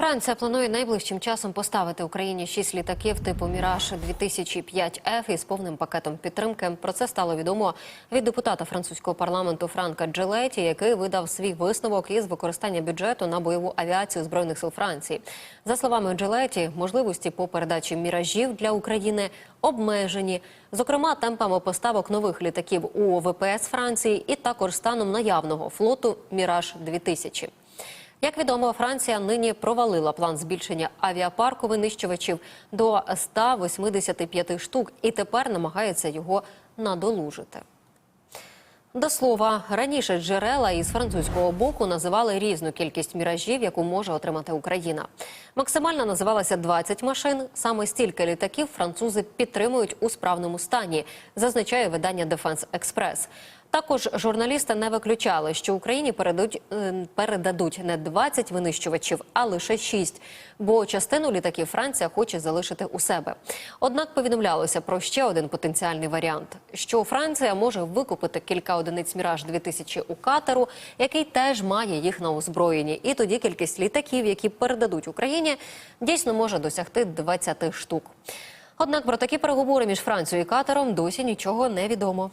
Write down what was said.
Франція планує найближчим часом поставити Україні шість літаків типу Міраж 2005 f із повним пакетом підтримки. Про це стало відомо від депутата французького парламенту Франка Джилеті, який видав свій висновок із використання бюджету на бойову авіацію збройних сил Франції. За словами Джилеті, можливості по передачі міражів для України обмежені, зокрема темпами поставок нових літаків у ВПС Франції і також станом наявного флоту Міраж 2000 як відомо, Франція нині провалила план збільшення авіапарку винищувачів до 185 штук і тепер намагається його надолужити. До слова, раніше джерела із французького боку називали різну кількість міражів, яку може отримати Україна. Максимально називалася 20 машин. Саме стільки літаків французи підтримують у справному стані, зазначає видання Defense Express. Також журналісти не виключали, що Україні е, передадуть не 20 винищувачів, а лише 6, бо частину літаків Франція хоче залишити у себе. Однак повідомлялося про ще один потенціальний варіант: що Франція може викупити кілька одиниць Міраж 2000 у катеру, який теж має їх на озброєнні. І тоді кількість літаків, які передадуть Україні, дійсно може досягти 20 штук. Однак про такі переговори між Францією і катером досі нічого не відомо.